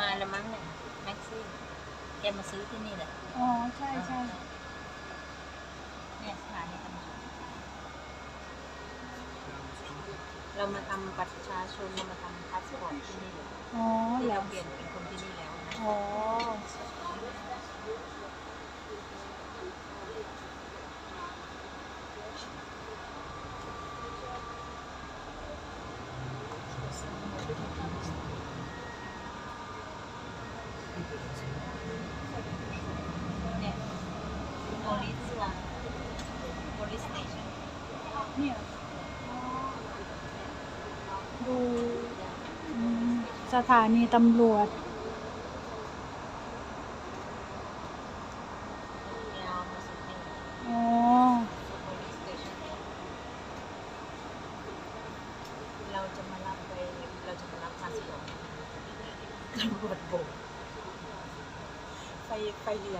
มาแล้วมั้งเนี่ยแม็กซี่แกมาซื้อที่นี่แหละอ๋อ ใช่ใช่เนี่ยสถานีตำรวจเรามาทำบัตรประชาชนเรามาทำพาสปอร์ตที่นี่เลยอ๋อที่เหรอเราเปลี่ยนเป็นคนที่นี่แล้วนะ อ๋อ เนี่ย police ว่ะ police station เนี่ยดูสถานีตำรวจ อ๋อ เราจะมารับไป เราจะมารับพาสปอร์ตตำรวจโบกไฟไฟเหลือง